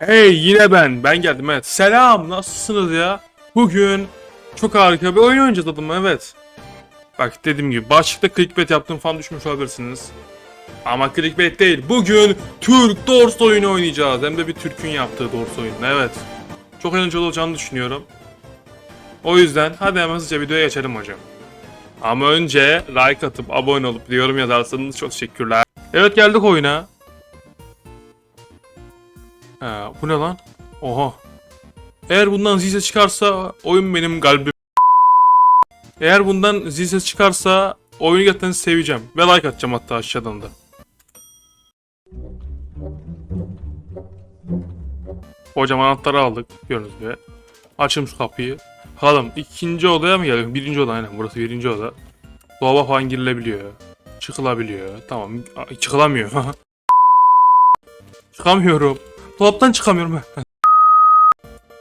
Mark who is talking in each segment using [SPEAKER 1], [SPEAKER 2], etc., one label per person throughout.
[SPEAKER 1] Hey yine ben. Ben geldim evet. Selam nasılsınız ya? Bugün çok harika bir oyun oynayacağız adamı evet. Bak dediğim gibi başlıkta clickbait yaptım falan düşmüş olabilirsiniz. Ama clickbait değil. Bugün Türk Doors oyunu oynayacağız. Hem de bir Türk'ün yaptığı Doors oyunu. Evet. Çok eğlenceli olacağını düşünüyorum. O yüzden hadi hemen hızlıca videoya geçelim hocam. Ama önce like atıp abone olup yorum yazarsanız çok teşekkürler. Evet geldik oyuna. Ha, bu ne lan? Oha. Eğer bundan zil çıkarsa oyun benim kalbim. Eğer bundan zil çıkarsa oyunu gerçekten seveceğim. Ve like atacağım hatta aşağıdan da. Hocam anahtarı aldık. Gördüğünüz gibi. Açalım şu kapıyı. Bakalım ikinci odaya mı geldik? Birinci oda aynen burası birinci oda. Dolaba falan girilebiliyor. Çıkılabiliyor. Tamam. Çıkılamıyor. Çıkamıyorum. Dolaptan çıkamıyorum.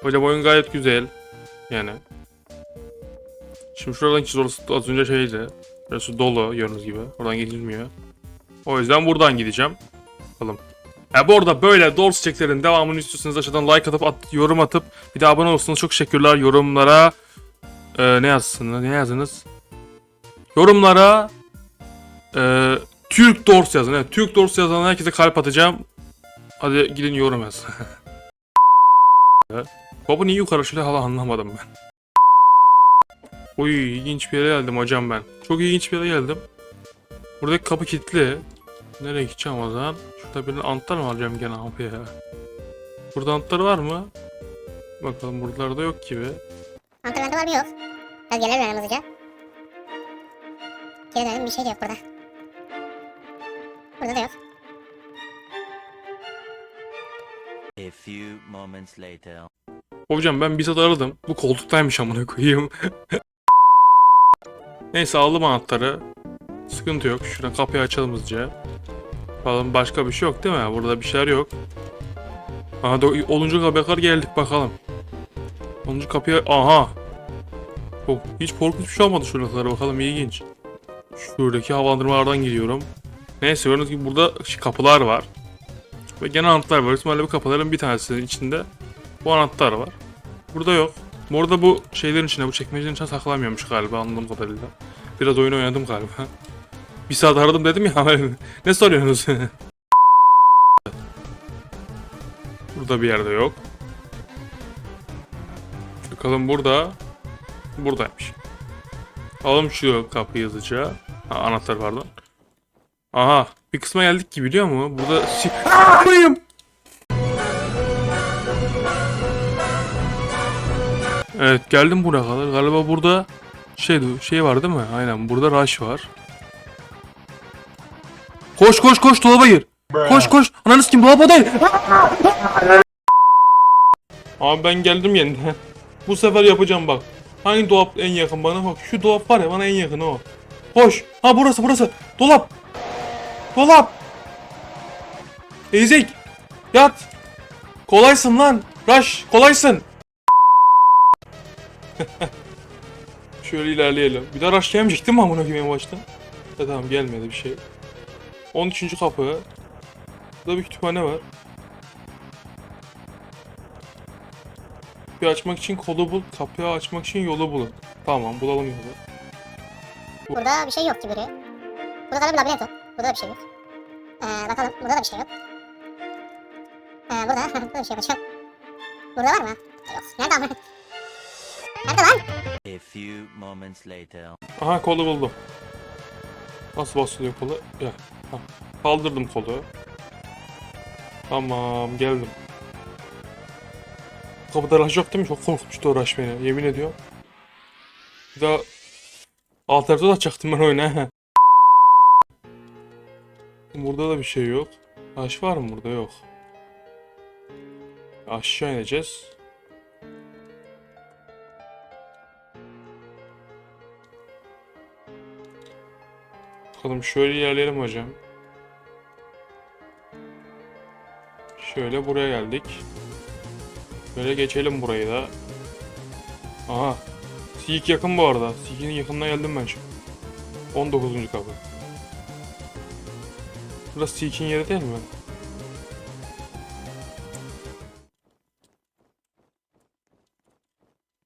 [SPEAKER 1] Hocam oyun gayet güzel. Yani. Şimdi şuradan ki orası az önce şeydi. Burası dolu gördüğünüz gibi. Oradan geçilmiyor. O yüzden buradan gideceğim. Bakalım. Ya bu arada böyle Doors çeklerin devamını istiyorsanız aşağıdan like atıp at, yorum atıp bir de abone olursanız çok teşekkürler. Yorumlara e, ne yazsınız? Ne yazınız? Yorumlara e, Türk Doors yazın. Evet, Türk Doors yazan herkese kalp atacağım. Hadi gidin yorum yaz. Baba niye yukarı şöyle hala anlamadım ben. Oy ilginç bir yere geldim hocam ben. Çok ilginç bir yere geldim. Buradaki kapı kilitli. Nereye gideceğim o zaman? Şurada bir anahtar mı alacağım gene abi ya? Burada anahtar var mı? Bakalım buralarda yok gibi.
[SPEAKER 2] Bende var mı yok? Biraz gelelim hemen hızlıca. Geri dönelim bir şey yok burada. Burada da yok.
[SPEAKER 3] A few moments later.
[SPEAKER 1] Hocam ben bir saat aradım. Bu koltuktaymış amına koyayım. Neyse aldım anahtarı. Sıkıntı yok. Şuradan kapıyı açalım hızlıca. Bakalım başka bir şey yok değil mi? Burada bir şeyler yok. Aha 10. kapıya kadar geldik bakalım. 10. kapıya... Aha! Oh, hiç korkunç bir şey olmadı şuralara bakalım ilginç. Şuradaki havalandırmalardan gidiyorum. Neyse gördüğünüz gibi burada kapılar var. Ve gene anahtar var. İhtimalle bu kapıların bir tanesinin içinde bu anahtar var. Burada yok. Bu arada bu şeylerin içine, bu çekmecelerin içine saklamıyormuş galiba anladığım kadarıyla. Biraz oyun oynadım galiba. Bir saat aradım dedim ya. ne soruyorsunuz? burada bir yerde yok. Bakalım burada. Buradaymış. Alalım şu kapıyı hızlıca. Ha, anahtar pardon. Aha bir kısma geldik ki biliyor musun? Burada... Si- Aa, Koyayım! Evet geldim buraya kadar. Galiba burada şey şey var değil mi? Aynen burada rush var. Koş koş koş dolaba gir. Koş koş. Ananı kim dolaba değil. Abi ben geldim yeniden. Bu sefer yapacağım bak. Hangi dolap en yakın bana bak. Şu dolap var ya bana en yakın o. Koş. Ha burası burası. Dolap. Dolap. Ezek. Yat. Kolaysın lan. Rush. Kolaysın. Şöyle ilerleyelim. Bir daha rush gelmeyecek değil mi amına koyayım en başta? Ya tamam gelmedi bir şey. 13. kapı. Burada bir kütüphane var. Kapıyı açmak için kolu bul, kapıyı açmak için yolu bulun. Tamam bulalım yolu.
[SPEAKER 2] Burada bir şey yok gibi. Burada galiba labirent o. Burada da bir şey yok. Ee, bakalım. Burada da bir şey yok. Ee, burada. burada bir şey yok. Burada var mı? Yok. Nerede ama? Nerede lan?
[SPEAKER 3] A few moments later.
[SPEAKER 1] Aha kolu buldum. Nasıl basılıyor kolu? Ya. Ha. Kaldırdım kolu. Tamam geldim. Kapıda rush yok değil mi? Çok korkutmuştu o rush beni. Yemin ediyorum. Bir daha alt tarafta da açacaktım ben oyuna. Burada da bir şey yok. Rush var mı burada? Yok. Aşağı ineceğiz. Bakalım şöyle ilerleyelim hocam. Şöyle buraya geldik. Böyle geçelim burayı da. Aha. Seek yakın bu arada. Seek'in yakınına geldim ben şu. 19. kapı. Burası Seek'in yeri değil mi?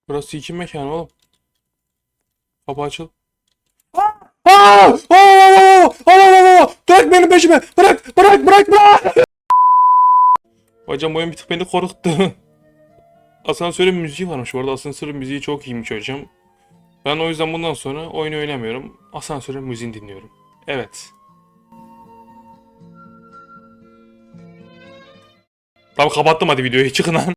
[SPEAKER 1] Burası Seek'in mekanı oğlum. Kapı açıl. Bırak beni peşime. Bırak, bırak, bırak, bırak. Hocam bu oyun bir tık beni korkuttu. Asansörün müziği varmış bu arada. Asansörün müziği çok iyiymiş hocam. Ben o yüzden bundan sonra oyun oynamıyorum. Asansörün müziğini dinliyorum. Evet. Tamam kapattım hadi videoyu. Çıkın lan.